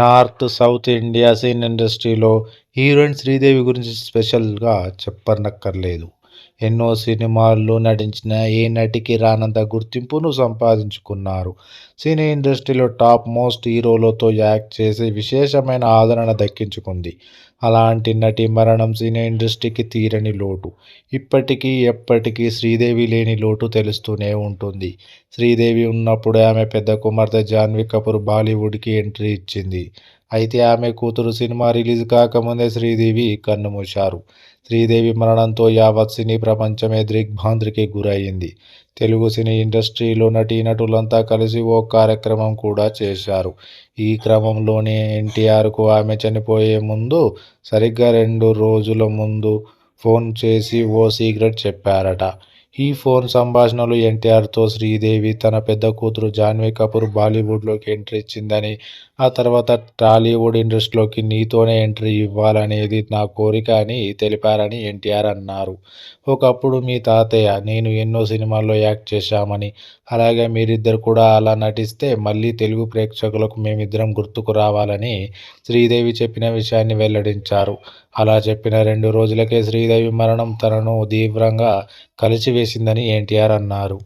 North, south India scene ఇండస్ట్రీలో heroine Sridevi గురించి స్పెషల్గా చెప్పనక్కర్లేదు. ఎన్నో సినిమాల్లో నటించిన ఏ నటికి రానంత గుర్తింపును సంపాదించుకున్నారు. సినీ ఇండస్ట్రీలో టాప్ మోస్ట్ హీరోలతో యాక్ట్ చేసి విశేషమైన ఆదరణ దక్కించుకుంది. అలాంటి నటి మరణం సినీ ఇండస్ట్రీకి తీరని లోటు. ఇప్పటికీ, ఎప్పటికీ శ్రీదేవి లేని లోటు తెలుస్తూనే ఉంటుంది. శ్రీదేవి ఉన్నప్పుడే ఆమె పెద్ద కుమార్తె జాన్వి కపూర్ బాలీవుడ్కి ఎంట్రీ ఇచ్చింది. అయితే ఆమె కూతురు సినిమా రిలీజ్ కాకముందే శ్రీదేవి కన్నుమూశారు. శ్రీదేవి మరణంతో యావత్ సినీ ప్రపంచమే దిగ్భాంతికి గురయ్యింది. తెలుగు సినీ ఇండస్ట్రీలో నటీనటులంతా కలిసి ఓ కార్యక్రమం కూడా చేశారు. ఈ క్రమంలోనే ఎన్టీఆర్కు ఆమె చనిపోయే ముందు సరిగ్గా రెండు రోజుల ముందు ఫోన్ చేసి ఓ సీక్రెట్ చెప్పారట. ఈ ఫోన్ సంభాషణలు ఎన్టీఆర్తో శ్రీదేవి తన పెద్ద కూతురు జాన్వీ కపూర్ బాలీవుడ్లోకి ఎంట్రీ ఇచ్చిందని, ఆ తర్వాత టాలీవుడ్ ఇండస్ట్రీలోకి నీతోనే ఎంట్రీ ఇవ్వాలనేది నా కోరిక అని తెలిపారని ఎన్టీఆర్ అన్నారు. ఒకప్పుడు మీ తాతయ్య, నేను ఎన్నో సినిమాల్లో యాక్ట్ చేశామని, అలాగే మీరిద్దరు కూడా అలా నటిస్తే మళ్ళీ తెలుగు ప్రేక్షకులకు మేమిద్దరం గుర్తుకు రావాలని శ్రీదేవి చెప్పిన విషయాన్ని వెల్లడించారు. అలా చెప్పిన రెండు రోజులకే శ్రీదేవి మరణం తనను తీవ్రంగా చేసిందని ఎన్టీఆర్ అన్నారు.